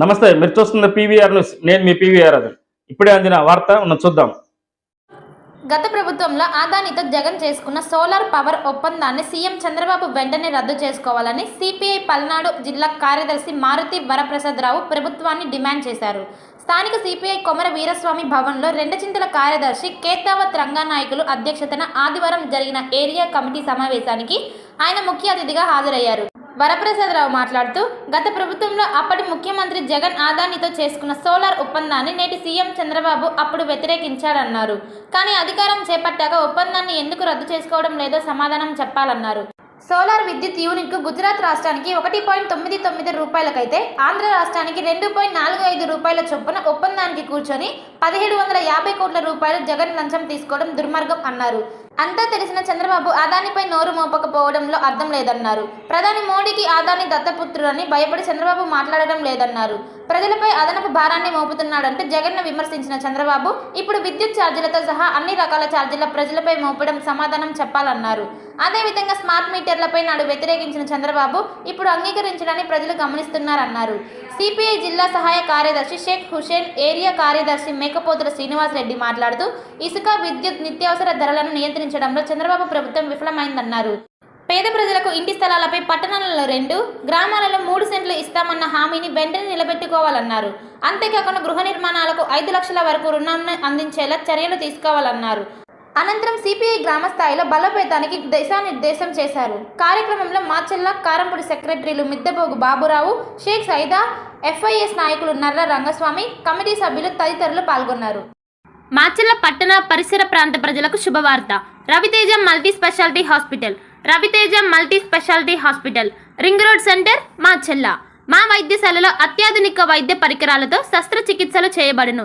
నమస్తే మీరు చూస్తున్న పీవీఆర్ న్యూస్. నేను మీ పీవీఆర్ అది ఇప్పుడే అందిన వార్త ఉన్న చూద్దాం. గత ప్రభుత్వంలో ఆదానితో జగన్ చేసుకున్న సోలార్ పవర్ ఒప్పందాన్ని సీఎం చంద్రబాబు వెంటనే రద్దు చేసుకోవాలని సిపిఐ పల్నాడు జిల్లా కార్యదర్శి మారుతి వరప్రసాదరావు ప్రభుత్వాన్ని డిమాండ్ చేశారు. స్థానిక సిపిఐ కొమర వీరస్వామి భవన్లో రెండచింతల కార్యదర్శి కేతావత్ రంగానాయకులు అధ్యక్షతన ఆదివారం జరిగిన ఏరియా కమిటీ సమావేశానికి ఆయన ముఖ్య అతిథిగా హాజరయ్యారు. వరప్రసాదరావు మాట్లాడుతూ గత ప్రభుత్వంలో అప్పటి ముఖ్యమంత్రి జగన్ ఆదానితో చేసుకున్న సోలార్ ఒప్పందాన్ని నేటి సీఎం చంద్రబాబు అప్పుడు వ్యతిరేకించారన్నారు కానీ అధికారం చేపట్టాక ఒప్పందాన్ని ఎందుకు రద్దు చేసుకోవడం లేదో సమాధానం చెప్పాలన్నారు. సోలార్ విద్యుత్ యూనిట్కు గుజరాత్ రాష్ట్రానికి ఒకటి పాయింట్ తొమ్మిది తొమ్మిది రూపాయలకైతే ఆంధ్ర రాష్ట్రానికి రెండు పాయింట్ నాలుగు ఐదు రూపాయల చొప్పున ఒప్పందానికి కూర్చొని పదిహేడు వందల యాభై కోట్ల రూపాయలు జగన్ లంచం తీసుకోవడం దుర్మార్గం అన్నారు. అంతా తెలిసిన చంద్రబాబు ఆదానిపై నోరు మోపకపోవడంలో అర్థం లేదన్నారు. ప్రధాని మోడీకి అదాని దత్తపుత్రులని భయపడి చంద్రబాబు మాట్లాడడం లేదన్నారు. ప్రజలపై అదనపు భారాన్ని మోపుతున్నాడంటే జగన్ను విమర్శించిన చంద్రబాబు ఇప్పుడు విద్యుత్ ఛార్జీలతో సహా అన్ని రకాల ఛార్జీల ప్రజలపై మోపడం సమాధానం చెప్పాలన్నారు. అదేవిధంగా స్మార్ట్ మీటర్లపై నాడు వ్యతిరేకించిన చంద్రబాబు ఇప్పుడు అంగీకరించడాన్ని ప్రజలు గమనిస్తున్నారన్నారు. సిపిఐ జిల్లా సహాయ కార్యదర్శి షేక్ హుసేన్ ఏరియా కార్యదర్శి మేకపోతుల శ్రీనివాసరెడ్డి మాట్లాడుతూ ఇసుక విద్యుత్ నిత్యావసర ధరలను నియంత్రించడంలో చంద్రబాబు ప్రభుత్వం విఫలమైందన్నారు. పేద ప్రజలకు ఇంటి స్థలాలపై పట్టణాలలో రెండు గ్రామాలలో మూడు సెంట్లు ఇస్తామన్న హామీని వెంటనే నిలబెట్టుకోవాలన్నారు. అంతేకాకుండా గృహ నిర్మాణాలకు ఐదు లక్షల వరకు రుణాన్ని అందించేలా చర్యలు తీసుకోవాలన్నారు. అనంతరం సిపిఐ గ్రామ స్థాయిలో బలోపేతానికి దిశానిర్దేశం చేశారు. కార్యక్రమంలో మాచెల్ల కారంపూడి సెక్రటరీలు మిద్దెబోగు బాబురావు షేక్ సైదా ఎఫ్ఐఎస్ నాయకులు నర్ర రంగస్వామి కమిటీ సభ్యులు తదితరులు పాల్గొన్నారు. మాచెల్ల పట్టణ పరిసర ప్రాంత ప్రజలకు శుభవార్త. Raviteja multi speciality hospital. Raviteja multi speciality hospital. Ring road centre Macherla మా వైద్యశాలలో అత్యాధునిక వైద్య పరికరాలతో శస్త్రచికిత్సలు చేయబడును.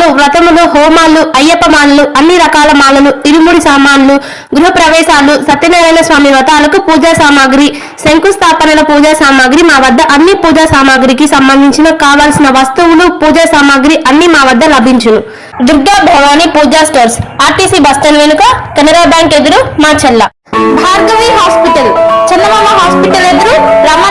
ఉపనయనాలు వ్రతములు హోమాలు అయ్యప్ప మాలలు అన్ని రకాల మాలలు ఇరుముడి సామాన్లు గృహ ప్రవేశాలు సత్యనారాయణ స్వామి వ్రతాలకు పూజా సామాగ్రి శంకుస్థాపనల పూజా సామాగ్రి మా వద్ద అన్ని పూజా సామాగ్రికి సంబంధించిన కావాల్సిన వస్తువులు పూజా సామాగ్రి అన్ని మా వద్ద లభించును. Durga Bhavani Pooja stores RTC bus stand వెనుక కెనరా బ్యాంక్ ఎదురు మాచెల్ల భార్గవి హాస్పిటల్ చందమామ హాస్పిటల్ ఎదురు రమా